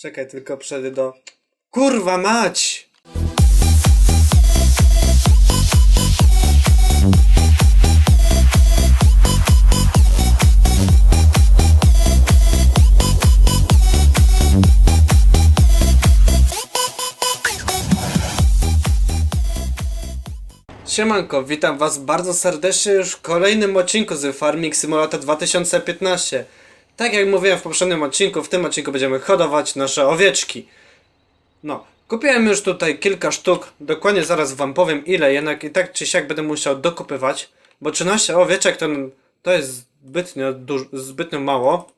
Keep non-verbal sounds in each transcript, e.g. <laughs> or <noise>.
Czekaj, tylko przejdę do... Kurwa mać! Siemanko, witam was bardzo serdecznie już w kolejnym odcinku z Farming Simulator 2015. Tak jak mówiłem w poprzednim odcinku, w tym odcinku będziemy hodować nasze owieczki. No, kupiłem już tutaj kilka sztuk, dokładnie zaraz wam powiem ile, jednak i tak czy siak będę musiał dokupywać, bo 13 owieczek to, to jest zbytnio, duż, zbytnio mało,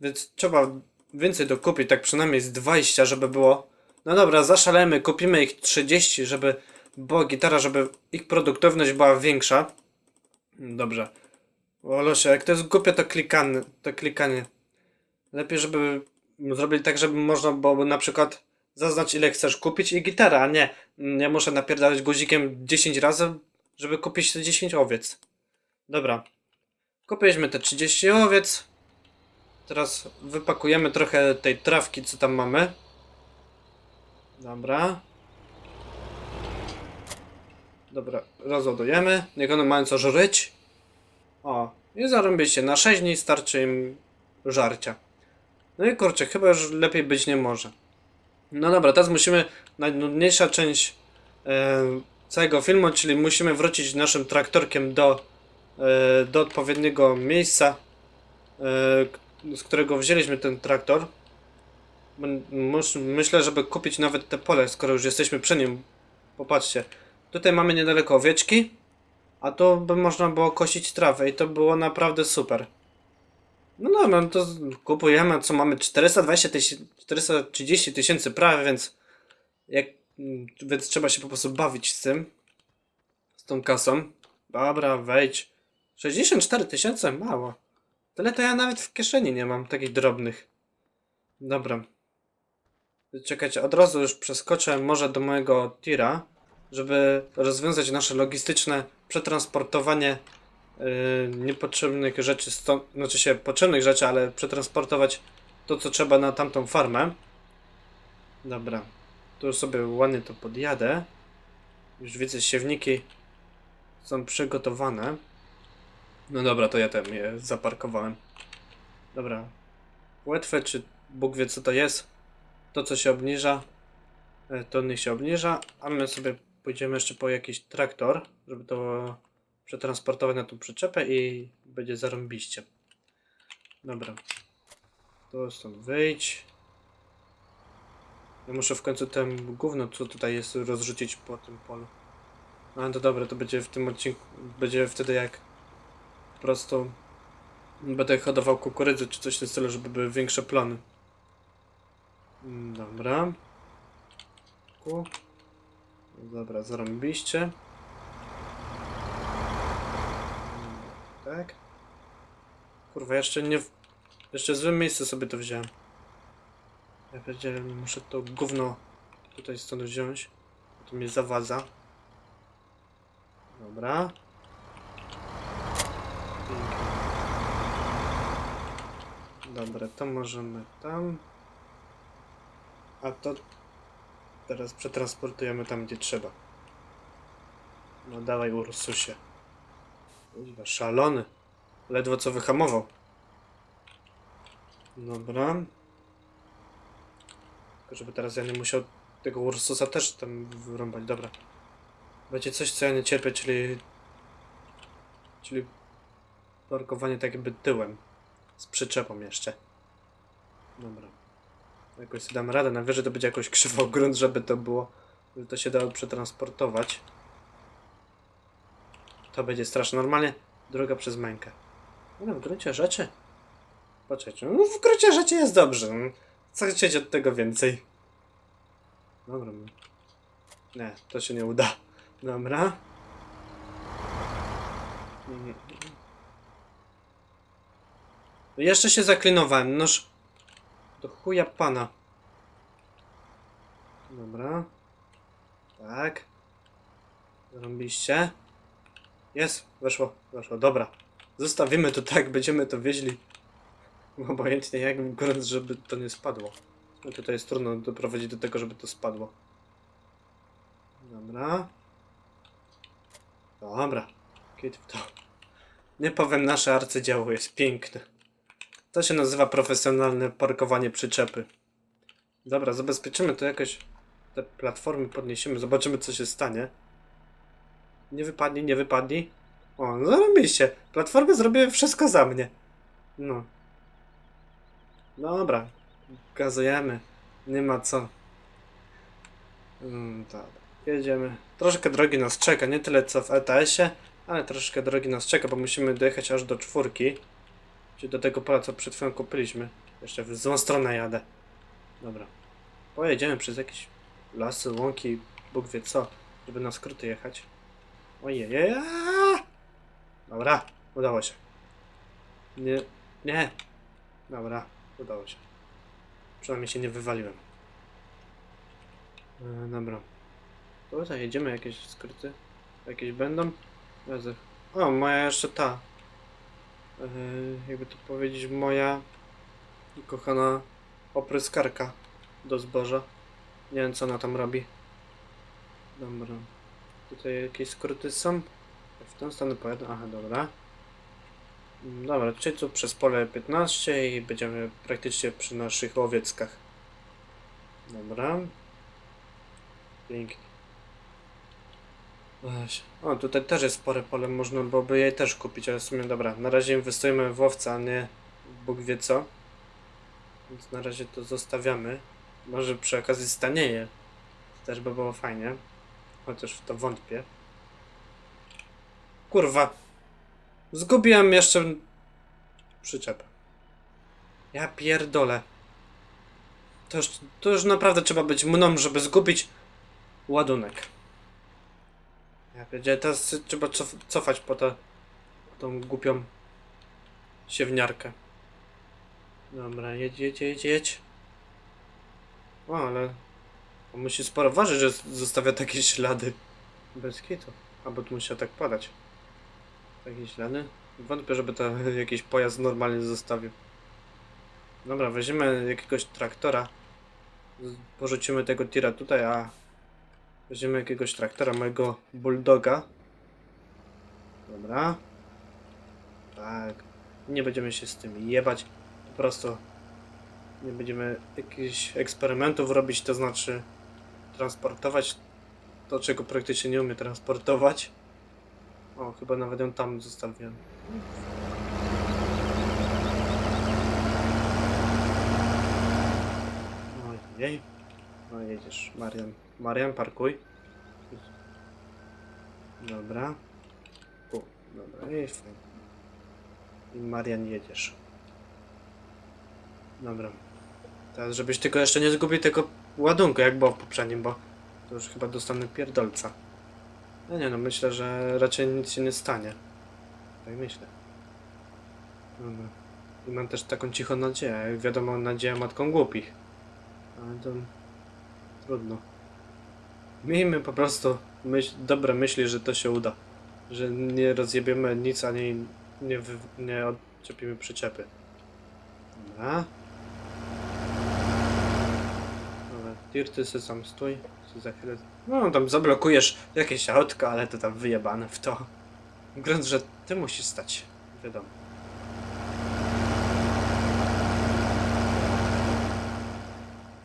więc trzeba więcej dokupić, tak przynajmniej z 20, żeby było. No dobra, zaszalemy, kupimy ich 30, żeby była gitara, żeby ich produktywność była większa. Dobrze. O losie, jak to jest głupie to klikanie, to klikanie. Lepiej, żeby zrobili tak, żeby można było na przykład zaznać ile chcesz kupić i gitara, a nie ja muszę napierdalać guzikiem 10 razy, żeby kupić te 10 owiec. Dobra. Kupiliśmy te 30 owiec. Teraz wypakujemy trochę tej trawki, co tam mamy. Dobra. Dobra, rozładujemy. Niech one mają co żryć. O, i zarąbiście. Na 6 dni starczy im żarcia. No i kurczę, chyba już lepiej być nie może. No dobra, teraz musimy, najnudniejsza część e, całego filmu, czyli musimy wrócić naszym traktorkiem do, e, do odpowiedniego miejsca, e, z którego wzięliśmy ten traktor. Myślę, żeby kupić nawet te pole, skoro już jesteśmy przy nim. Popatrzcie. Tutaj mamy niedaleko owieczki, a tu by można było kosić trawę i to było naprawdę super. No dobra, no to kupujemy, co mamy 420 tysięcy, 430 tysięcy prawie, więc jak, więc trzeba się po prostu bawić z tym, z tą kasą. Dobra, wejdź. 64 tysiące? Mało. Tyle to ja nawet w kieszeni nie mam, takich drobnych. Dobra. Czekajcie, od razu już przeskoczę może do mojego tira, żeby rozwiązać nasze logistyczne przetransportowanie yy, niepotrzebnych rzeczy, stąd, znaczy się potrzebnych rzeczy, ale przetransportować to, co trzeba na tamtą farmę. Dobra, tu sobie ładnie to podjadę. Już widzę, siewniki są przygotowane. No dobra, to ja tam je zaparkowałem. Dobra. Łatwe, czy Bóg wie co to jest? To co się obniża, e, to niech się obniża, a my sobie pójdziemy jeszcze po jakiś traktor, żeby to przetransportować na tą przyczepę i będzie zarąbiście. Dobra. To stąd wyjdź. Ja muszę w końcu ten gówno, co tutaj jest, rozrzucić po tym polu. No to dobra, to będzie w tym odcinku, będzie wtedy jak po prostu będę hodował kukurydzę czy coś w tym stylu, żeby były większe plony. Dobra. Ku. Dobra, zarąbiście. Tak. Kurwa, jeszcze nie... W... Jeszcze w złym miejscu sobie to wziąłem. Ja pierdzielę, muszę to gówno tutaj stąd wziąć. To mnie zawadza. Dobra. Pięknie. Dobra, to możemy tam. A to teraz przetransportujemy tam, gdzie trzeba. No dawaj, Ursusie. Kurwa, szalony. Ledwo co wyhamował. Dobra. Tylko żeby teraz ja nie musiał tego Ursusa też tam wyrąbać. Dobra. Będzie coś, co ja nie cierpię, czyli... Czyli... Parkowanie tak jakby tyłem. Z przyczepą jeszcze. Dobra. Jakoś sobie dam radę. Najwyżej to będzie jakoś krzywo grunt, żeby to było... Żeby to się dało przetransportować. To będzie straszne. Normalnie droga przez mękę. No w gruncie rzeczy... Poczekajcie. No w gruncie rzeczy jest dobrze. No. Co chcieć od tego więcej? Dobra. Nie, to się nie uda. Dobra. Mhm. Jeszcze się zaklinowałem. Noż... Do chuja pana. Dobra. Tak. Zarąbiście. Jest, weszło, weszło, dobra. Zostawimy to tak, będziemy to wieźli. <laughs> Obojętnie jak, grunt, żeby to nie spadło. No tutaj jest trudno doprowadzić do tego, żeby to spadło. Dobra. Dobra. W to. Nie powiem, nasze arcydzieło jest piękne. To się nazywa profesjonalne parkowanie przyczepy. Dobra, zabezpieczymy to jakoś. Te platformy podniesiemy, zobaczymy co się stanie. Nie wypadnie, nie wypadnie. O, no zarobiliście. Platformy zrobiły wszystko za mnie. No. Dobra. Gazujemy. Nie ma co. Mm, dobra. Jedziemy. Troszkę drogi nas czeka, nie tyle co w ETS-ie, ale troszkę drogi nas czeka, bo musimy dojechać aż do czwórki. Czyli do tego pola, co przed chwilą kupiliśmy. Jeszcze w złą stronę jadę. Dobra. Pojedziemy przez jakieś lasy, łąki, Bóg wie co, żeby na skróty jechać. Ojej! Dobra, udało się. Nie, nie. Dobra, udało się. Przynajmniej się nie wywaliłem. E, dobra. Tutaj jedziemy, jakieś skróty. Jakieś będą? Jezu. O, moja jeszcze ta. E, jakby to powiedzieć, moja kochana opryskarka do zboża. Nie wiem co ona tam robi. Dobra. Tutaj jakieś skróty są. W tą stronę pojadę. Aha, dobra. Mm, Dobra, czyli tu przez pole 15 i będziemy praktycznie przy naszych łowieckach. Dobra. Pięknie. O, tutaj też jest spore pole, można byłoby je też kupić, ale w sumie dobra. Na razie inwestujemy w owce, a nie Bóg wie co. Więc na razie to zostawiamy. Może przy okazji stanieje. Też by było fajnie. Chociaż w to wątpię. Kurwa. Zgubiłem jeszcze przyczepę. Ja pierdolę. To już, to już naprawdę trzeba być mną, żeby zgubić ładunek. Ja pierdzielę, teraz trzeba cof cofać po, po tą głupią siewniarkę. Dobra, jedź, jedź, jedź, jedź. O, ale on musi sporo ważyć, że zostawia takie ślady. Bez kitu. Albo tu musiał tak padać. Takie ślady? Wątpię, żeby to <laughs> jakiś pojazd normalnie zostawił. Dobra, weźmiemy jakiegoś traktora. Porzucimy tego tira tutaj, a weźmiemy jakiegoś traktora, mojego bulldoga. Dobra. Tak. Nie będziemy się z tym jebać. Po prostu nie będziemy jakichś eksperymentów robić, to znaczy transportować to, czego praktycznie nie umie transportować. O, chyba nawet ją tam zostawiłem. Ojej. No jedziesz, Marian. Marian, parkuj. Dobra. U, dobra, i fajnie. I Marian jedziesz. Dobra. Teraz żebyś tylko jeszcze nie zgubił tego ładunku, jak było w poprzednim, bo to już chyba dostanę pierdolca. No nie no, myślę, że raczej nic się nie stanie. Tak myślę. Dobra. I mam też taką cichą nadzieję. Jak wiadomo, nadzieja matką głupich. Ale to trudno. Miejmy po prostu myśl, dobre myśli, że to się uda. Że nie rozjebiemy nic, ani nie, wy, nie odczepimy przyczepy. Dobra. Dobra, Tirty sy sam stój. Sy za chwilę... No, tam zablokujesz jakieś autko, ale to tam wyjebane w to. Grunt, że ty musisz stać. Wiadomo.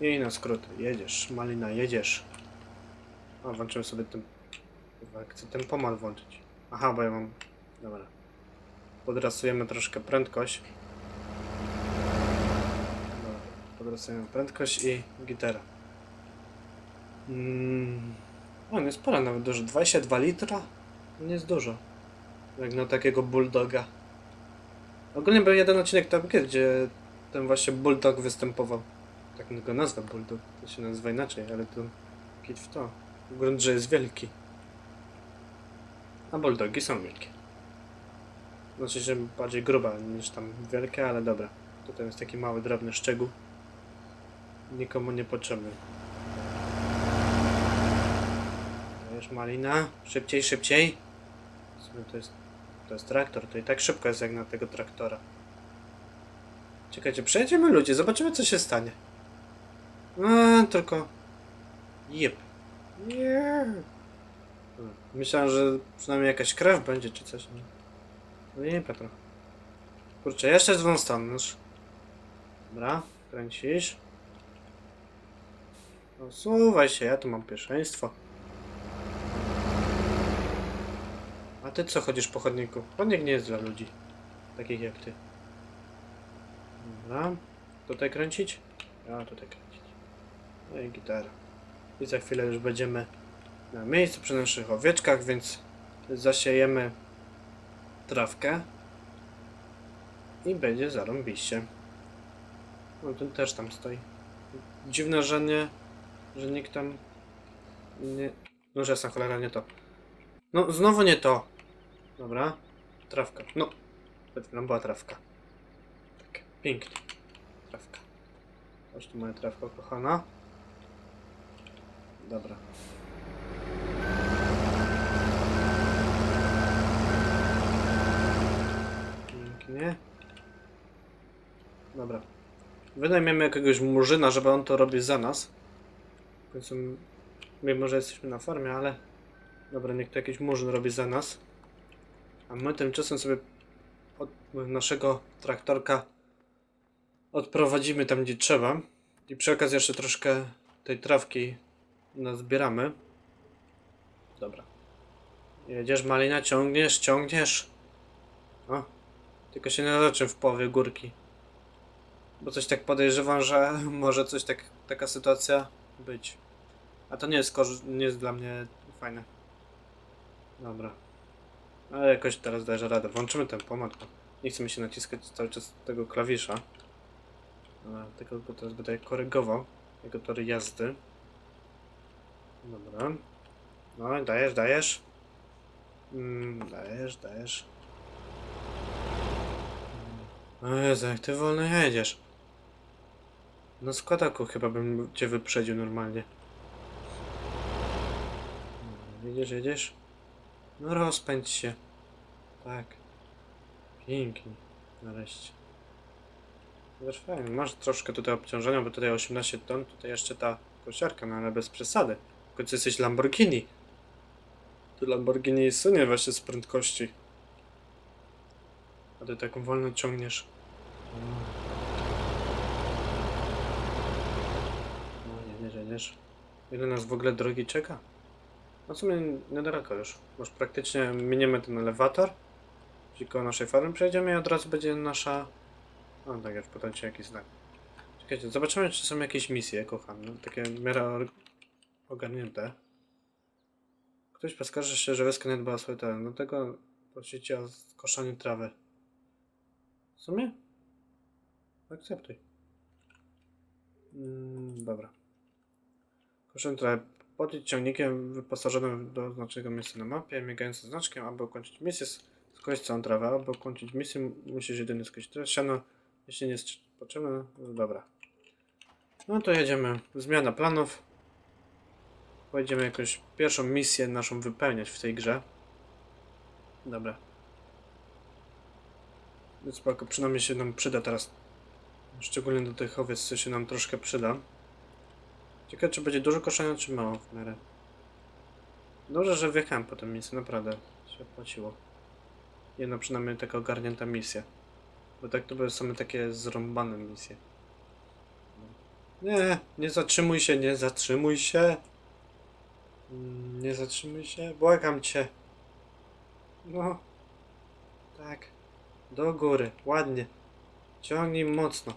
I na skróty. Jedziesz, Malina, jedziesz. A, włączyłem sobie ten... Chcę ten pomad włączyć. Aha, bo ja mam... Dobra. Podrasujemy troszkę prędkość. Dobra, podrasujemy prędkość i gitara. Mm. O, nie spora nawet dużo. 22 litra? Nie jest dużo. Jak na takiego bulldoga. Ogólnie był jeden odcinek Gear, gdzie ten właśnie bulldog występował. Tak go nazwę bulldog. To się nazywa inaczej, ale to kit w to. Grunt, że jest wielki. A bulldogi są wielkie. Znaczy, że bardziej gruba niż tam wielkie, ale dobra. Tutaj jest taki mały, drobny szczegół. Nikomu nie potrzebny. Dajesz malina. Szybciej, szybciej. To jest, to jest traktor. To i tak szybko jest jak na tego traktora. Czekajcie, przejedziemy ludzie, zobaczymy co się stanie. No, tylko... Jep. Nie. Myślałem, że przynajmniej jakaś krew będzie, czy coś. nie? No nie, Petro. Kurczę, jeszcze stron. noż. Dobra, kręcisz. Osuwaj się, ja tu mam pierwszeństwo. A ty co chodzisz po chodniku? Chodnik nie jest dla ludzi. Takich jak ty. Dobra. Tutaj kręcić? Ja tutaj kręcić. No i gitara. I za chwilę już będziemy na miejscu przy naszych owieczkach, więc zasiejemy trawkę i będzie zarąbiście. No ten też tam stoi. Dziwne, że nie, że nikt tam nie... No, że cholera, nie to. No, znowu nie to. Dobra. Trawka. No. Chwilą była trawka. Tak, pięknie. Trawka. Tu moja trawka kochana. Dobra. Pięknie. Dobra. Wynajmiemy jakiegoś murzyna, żeby on to robił za nas. W końcu, mimo że jesteśmy na farmie, ale... Dobra, niech to jakiś murzyn robi za nas. A my tymczasem sobie od naszego traktorka odprowadzimy tam, gdzie trzeba. I przy okazji jeszcze troszkę tej trawki nazbieramy. Dobra. Jedziesz, Malina, ciągniesz, ciągniesz. O, tylko się nie zaczym w połowie górki. Bo coś tak podejrzewam, że <laughs> może coś tak, taka sytuacja być. A to nie jest, nie jest dla mnie fajne. Dobra. Ale jakoś teraz dajesz radę. Włączymy ten pomad, bo nie chce mi się naciskać cały czas tego klawisza. Tylko go teraz będę korygował. Jego tory jazdy. Dobra. No, dajesz, dajesz. Mm, dajesz, dajesz. O Jezu, jak ty wolno jedziesz. No składaku chyba bym cię wyprzedził normalnie. Jedziesz, jedziesz? No rozpędź się. Tak. Pięknie. Nareszcie. Wiesz, fajnie. Masz troszkę tutaj obciążenia, bo tutaj 18 ton, tutaj jeszcze ta kosiarka, no ale bez przesady. W końcu jesteś Lamborghini. To Lamborghini sunie właśnie z prędkości. A ty taką wolno ciągniesz. No, jedziesz, jedziesz. Ile nas w ogóle drogi czeka? No w sumie niedaleko już. Już praktycznie miniemy ten elewator. Koło naszej farmy przejdziemy i od razu będzie nasza... O, tak, już podam ci jakiś znak. Czekajcie, zobaczymy, czy są jakieś misje, kocham. No, takie w miarę ogarnięte. Ktoś poskarży się, że wioska nie dba o swój teren. Dlatego prosicie o skoszenie trawy. W sumie? Akceptuj. Mm, dobra. Koszenie trawę. Podjedź ciągnikiem wyposażonym do znacznego miejsca na mapie, migającym znaczkiem, aby ukończyć misję, s- skość całą trawę. Aby ukończyć misję, musisz jedynie skończyć trawę. Siano, jeśli nie jest potrzebne, no dobra. No to jedziemy. Zmiana planów. Pojedziemy jakąś pierwszą misję naszą wypełniać w tej grze. Dobra. Więc spoko, przynajmniej się nam przyda teraz. Szczególnie do tych owiec, co się nam troszkę przyda. Ciekawe, czy będzie dużo koszenia, czy mało w miarę. Dobrze, że wjechałem po tę misję, naprawdę się opłaciło. Jedna przynajmniej taka ogarnięta misja. Bo tak to były same takie zrąbane misje. Nie, nie zatrzymuj się, nie zatrzymuj się. Mm, Nie zatrzymuj się, błagam cię. No. Tak. Do góry, ładnie. Ciągnij mocno.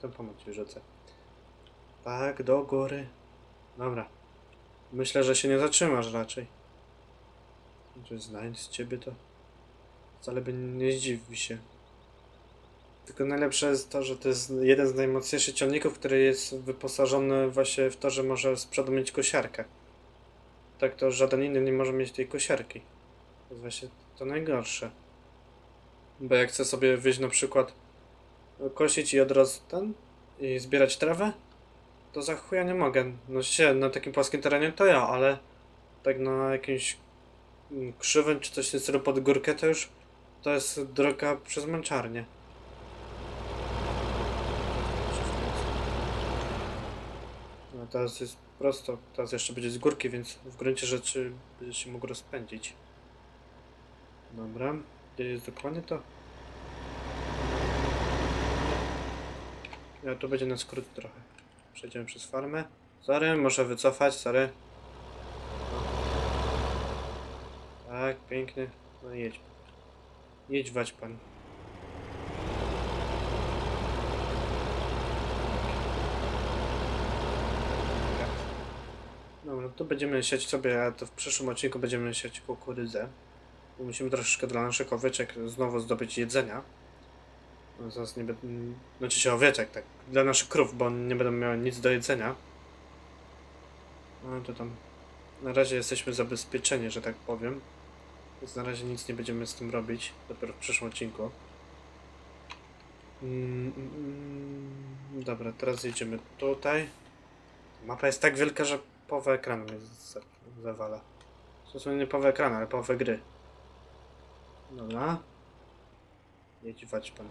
Ten pomoc ci rzucę. Tak, do góry. Dobra. Myślę, że się nie zatrzymasz raczej. Że znajdź z ciebie to wcale by nie zdziwi się. Tylko najlepsze jest to, że to jest jeden z najmocniejszych ciągników, który jest wyposażony właśnie w to, że może z przodu mieć kosiarkę. Tak to żaden inny nie może mieć tej kosiarki. To jest właśnie to najgorsze. Bo jak chcę sobie wyjść na przykład kosić i od razu ten i zbierać trawę, to za chuja nie mogę. No się, na takim płaskim terenie to ja, ale tak na jakimś mm, krzywym czy coś stylu pod górkę to już to jest droga przez męczarnię. No teraz jest prosto, teraz jeszcze będzie z górki, więc w gruncie rzeczy będzie się mógł rozpędzić. Dobra, gdzie jest dokładnie to? Ja tu będzie na skrót trochę. Przejdziemy przez farmę. Sorry, muszę wycofać, sorry. Tak, pięknie. No jedź. Jedź wać pan. To będziemy siać sobie, a to w przyszłym odcinku będziemy siać kukurydzę. Musimy troszeczkę dla naszych owieczek znowu zdobyć jedzenia. No, zaraz nie będę... Znaczy się owieczek, tak. Dla naszych krów, bo nie będą miały nic do jedzenia. No to tam... Na razie jesteśmy zabezpieczeni, że tak powiem. Więc na razie nic nie będziemy z tym robić. Dopiero w przyszłym odcinku. Mm, mm, mm. Dobra, teraz jedziemy tutaj. Mapa jest tak wielka, że połowę ekranu mnie za- zawala. Stosunkowo nie połowę ekranu, ale połowę gry. Dobra. Jedź wać pan.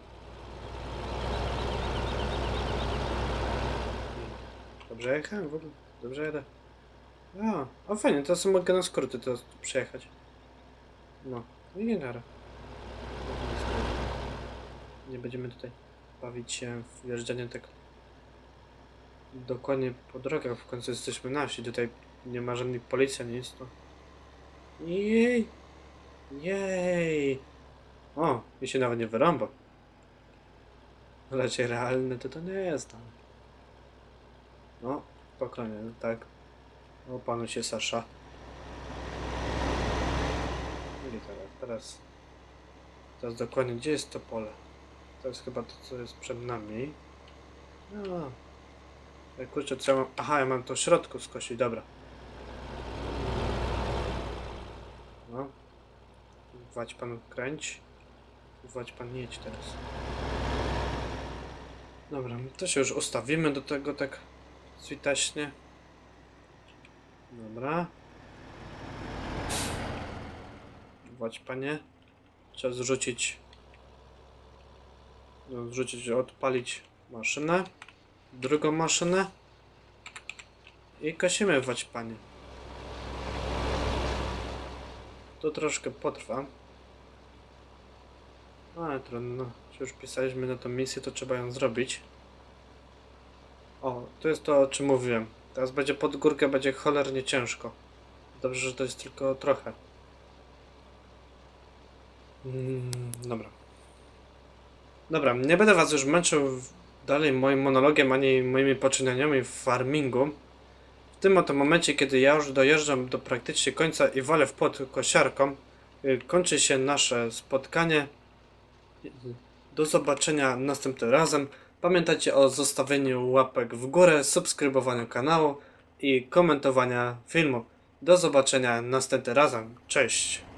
Dobrze jechałem w ogóle? Dobrze jadę? A, o fajnie, teraz mogę na skróty tu przejechać. No, i nie gara. Nie będziemy tutaj bawić się w jeżdżenie tak dokładnie po drogach. W końcu jesteśmy na wsi, tutaj nie ma żadnej policji, nic to. Jej! Jej! O, mi się nawet nie wyrąba. Raczej realne to to nie jest tam. No, spokojnie, tak. O, panu się Sasza. I teraz, teraz. Teraz dokładnie, gdzie jest to pole? To jest chyba to, co jest przed nami. No. Ej, Kurczę, co ja mam... Aha, ja mam to w środku skosić, dobra. No. Wać pan kręć. Wać pan jedź teraz. Dobra, to się już ustawimy do tego tak switaśnie. Dobra. Wać panie. Trzeba zrzucić. No, zrzucić, odpalić maszynę. Drugą maszynę. I kosimy wać panie. To troszkę potrwa. No, Ale trudno. Już pisaliśmy na tą misję, to trzeba ją zrobić. O, to jest to, o czym mówiłem. Teraz będzie pod górkę, będzie cholernie ciężko. Dobrze, że to jest tylko trochę. Mm, dobra. Dobra, nie będę was już męczył dalej moim monologiem, ani moimi poczynaniami w farmingu. W tym oto momencie, kiedy ja już dojeżdżam do praktycznie końca i walę w płot kosiarką, y, kończy się nasze spotkanie. Do zobaczenia następnym razem. Pamiętajcie o zostawieniu łapek w górę, subskrybowaniu kanału i komentowania filmu. Do zobaczenia następnym razem. Cześć!